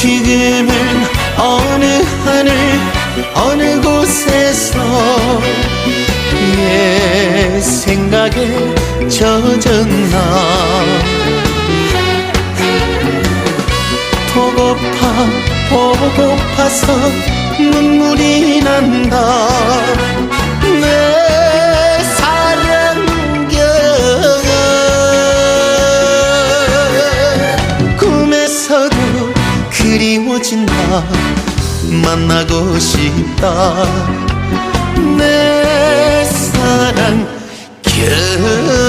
지금은 어느 하늘 어느 곳에서? 내 생각에 젖었나? 보고파 보고파서 눈물이 난다 그리워진다. 만나고 싶다. 내 사랑 경아